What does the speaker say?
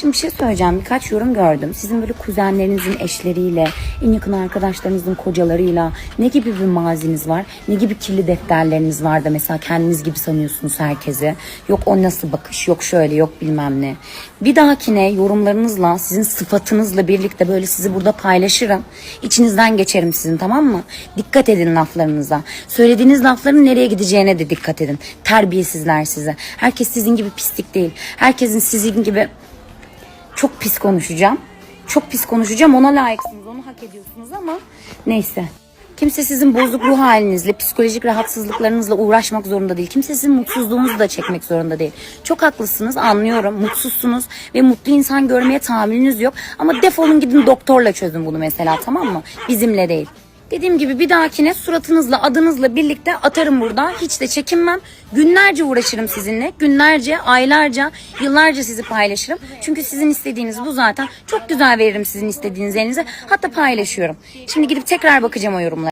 Şimdi bir şey söyleyeceğim. Birkaç yorum gördüm. Sizin böyle kuzenlerinizin eşleriyle, en yakın arkadaşlarınızın kocalarıyla ne gibi bir maziniz var? Ne gibi kirli defterleriniz var da mesela kendiniz gibi sanıyorsunuz herkese? Yok o nasıl bakış, yok şöyle, yok bilmem ne. Bir dahakine yorumlarınızla, sizin sıfatınızla birlikte böyle sizi burada paylaşırım. İçinizden geçerim sizin tamam mı? Dikkat edin laflarınıza. Söylediğiniz lafların nereye gideceğine de dikkat edin. Terbiyesizler size. Herkes sizin gibi pislik değil. Herkesin sizin gibi çok pis konuşacağım. Çok pis konuşacağım. Ona layıksınız. Onu hak ediyorsunuz ama neyse. Kimse sizin bozuk ruh halinizle, psikolojik rahatsızlıklarınızla uğraşmak zorunda değil. Kimse sizin mutsuzluğunuzu da çekmek zorunda değil. Çok haklısınız, anlıyorum. Mutsuzsunuz ve mutlu insan görmeye tahammülünüz yok. Ama defolun gidin doktorla çözün bunu mesela tamam mı? Bizimle değil. Dediğim gibi bir dahakine suratınızla, adınızla birlikte atarım burada. Hiç de çekinmem. Günlerce uğraşırım sizinle. Günlerce, aylarca, yıllarca sizi paylaşırım. Çünkü sizin istediğiniz bu zaten. Çok güzel veririm sizin istediğiniz elinize. Hatta paylaşıyorum. Şimdi gidip tekrar bakacağım o yorumlara.